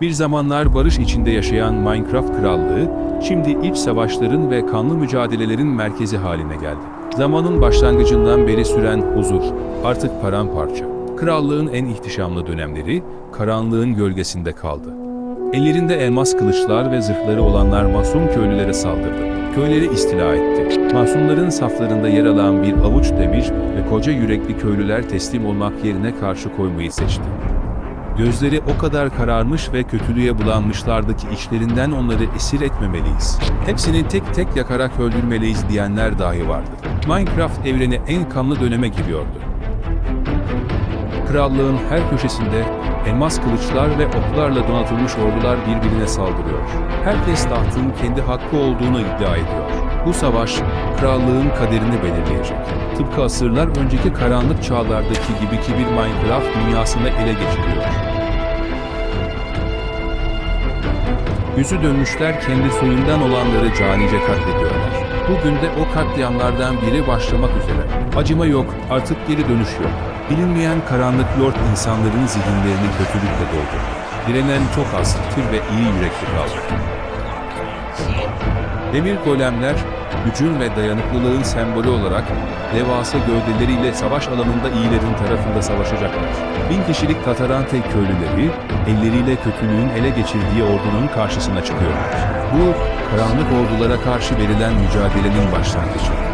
Bir zamanlar barış içinde yaşayan Minecraft krallığı, şimdi iç savaşların ve kanlı mücadelelerin merkezi haline geldi. Zamanın başlangıcından beri süren huzur, artık paramparça. Krallığın en ihtişamlı dönemleri, karanlığın gölgesinde kaldı. Ellerinde elmas kılıçlar ve zırhları olanlar masum köylülere saldırdı. Köyleri istila etti. Masumların saflarında yer alan bir avuç demir ve koca yürekli köylüler teslim olmak yerine karşı koymayı seçti. Gözleri o kadar kararmış ve kötülüğe bulanmışlardı ki işlerinden onları esir etmemeliyiz. Hepsini tek tek yakarak öldürmeliyiz diyenler dahi vardı. Minecraft evreni en kanlı döneme giriyordu. Krallığın her köşesinde elmas kılıçlar ve oklarla donatılmış ordular birbirine saldırıyor. Herkes tahtın kendi hakkı olduğunu iddia ediyor. Bu savaş, krallığın kaderini belirleyecek. Tıpkı asırlar önceki karanlık çağlardaki gibi ki bir Minecraft dünyasını ele geçiriyor. Yüzü dönmüşler kendi soyundan olanları canice katlediyorlar. Bugün de o katliamlardan biri başlamak üzere. Acıma yok, artık geri dönüş yok. Bilinmeyen karanlık lord insanların zihinlerini kötülükle doldurdu. Direnen çok az, tür ve iyi yürekli kaldı. Demir golemler, gücün ve dayanıklılığın sembolü olarak devasa gövdeleriyle savaş alanında iyilerin tarafında savaşacaklar. Bin kişilik Tatarante köylüleri, elleriyle kötülüğün ele geçirdiği ordunun karşısına çıkıyorlar. Bu, karanlık ordulara karşı verilen mücadelenin başlangıcı.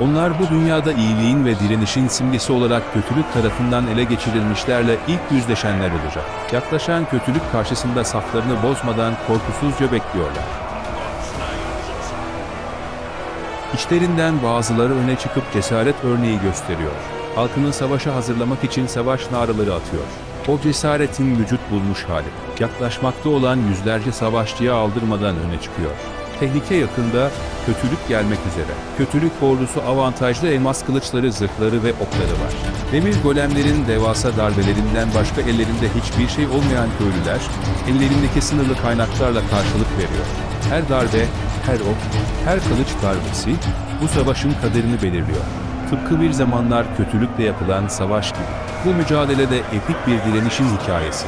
Onlar bu dünyada iyiliğin ve direnişin simgesi olarak kötülük tarafından ele geçirilmişlerle ilk yüzleşenler olacak. Yaklaşan kötülük karşısında saflarını bozmadan korkusuzca bekliyorlar. İçlerinden bazıları öne çıkıp cesaret örneği gösteriyor. Halkını savaşa hazırlamak için savaş naraları atıyor. O cesaretin vücut bulmuş hali. Yaklaşmakta olan yüzlerce savaşçıya aldırmadan öne çıkıyor. Tehlike yakında, kötülük gelmek üzere. Kötülük ordusu avantajlı elmas kılıçları, zırhları ve okları var. Demir golemlerin devasa darbelerinden başka ellerinde hiçbir şey olmayan köylüler, ellerindeki sınırlı kaynaklarla karşılık veriyor. Her darbe, her ok, her kılıç darbesi bu savaşın kaderini belirliyor. Tıpkı bir zamanlar kötülükle yapılan savaş gibi. Bu mücadelede epik bir direnişin hikayesi.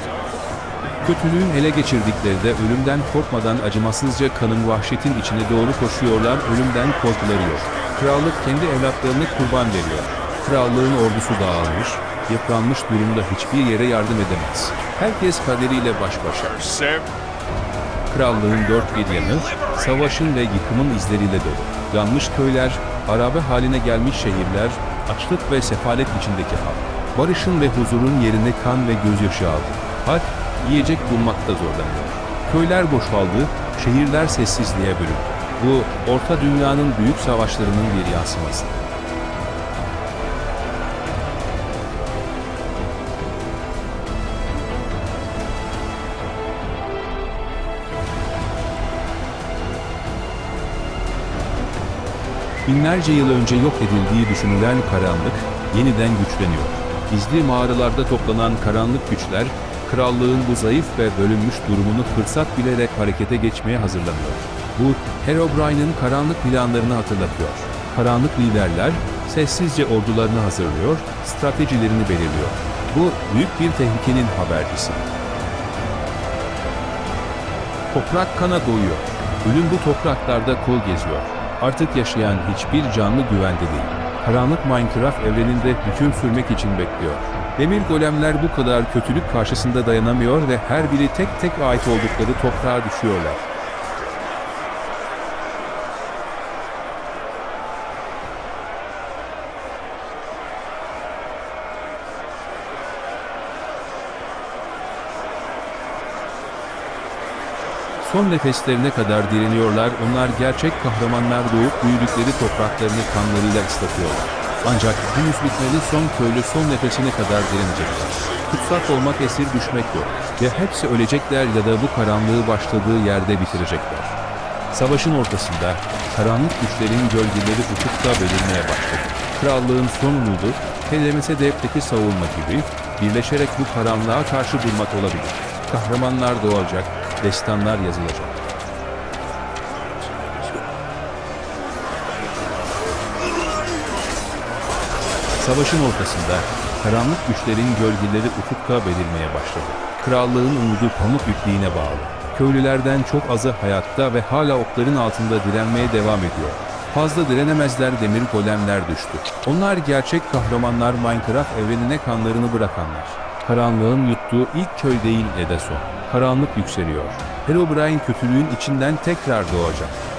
Kötülüğün ele geçirdikleri de ölümden korkmadan acımasızca kanın vahşetin içine doğru koşuyorlar, ölümden korkuları yok. Krallık kendi evlatlarını kurban veriyor. Krallığın ordusu dağılmış, yıpranmış durumda hiçbir yere yardım edemez. Herkes kaderiyle baş başa. Krallığın dört bir yanı, savaşın ve yıkımın izleriyle dolu. Yanmış köyler, arabe haline gelmiş şehirler, açlık ve sefalet içindeki halk. Barışın ve huzurun yerine kan ve gözyaşı aldı. Halk, yiyecek bulmakta zorlanıyor. Köyler boşaldı, şehirler sessizliğe büründü. Bu, Orta Dünya'nın büyük savaşlarının bir yansıması. Binlerce yıl önce yok edildiği düşünülen karanlık yeniden güçleniyor. Gizli mağaralarda toplanan karanlık güçler, krallığın bu zayıf ve bölünmüş durumunu fırsat bilerek harekete geçmeye hazırlanıyor. Bu, Herobrine'in karanlık planlarını hatırlatıyor. Karanlık liderler, sessizce ordularını hazırlıyor, stratejilerini belirliyor. Bu, büyük bir tehlikenin habercisi. Toprak kana doyuyor. Ölüm bu topraklarda kol geziyor. Artık yaşayan hiçbir canlı güvende değil. Karanlık Minecraft evreninde hüküm sürmek için bekliyor. Demir golemler bu kadar kötülük karşısında dayanamıyor ve her biri tek tek ait oldukları toprağa düşüyorlar. Son nefeslerine kadar direniyorlar, onlar gerçek kahramanlar doğup büyüdükleri topraklarını kanlarıyla ıslatıyorlar. Ancak henüz bitmedi son köylü son nefesine kadar direnecekler. Tutsak olmak esir düşmek yok. Ve hepsi ölecekler ya da bu karanlığı başladığı yerde bitirecekler. Savaşın ortasında karanlık güçlerin gölgeleri ufukta belirmeye başladı. Krallığın son umudu, Telemese Dev'teki savunma gibi birleşerek bu karanlığa karşı durmak olabilir. Kahramanlar doğacak, destanlar yazılacak. Savaşın ortasında karanlık güçlerin gölgeleri ufukta belirmeye başladı. Krallığın umudu pamuk ipliğine bağlı. Köylülerden çok azı hayatta ve hala okların altında direnmeye devam ediyor. Fazla direnemezler demir golemler düştü. Onlar gerçek kahramanlar Minecraft evrenine kanlarını bırakanlar. Karanlığın yuttuğu ilk köy değil Edeson. Karanlık yükseliyor. Herobrine kötülüğün içinden tekrar doğacak.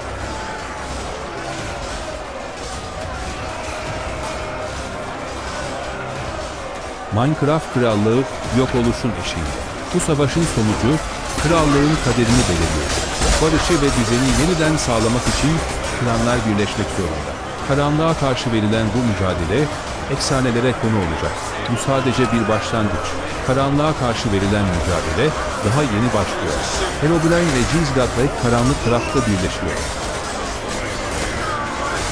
Minecraft krallığı yok oluşun eşiğinde. Bu savaşın sonucu krallığın kaderini belirliyor. Barışı ve düzeni yeniden sağlamak için klanlar birleşmek zorunda. Karanlığa karşı verilen bu mücadele efsanelere konu olacak. Bu sadece bir başlangıç. Karanlığa karşı verilen mücadele daha yeni başlıyor. Herobrine ve Jinzgatlek karanlık tarafta birleşiyor.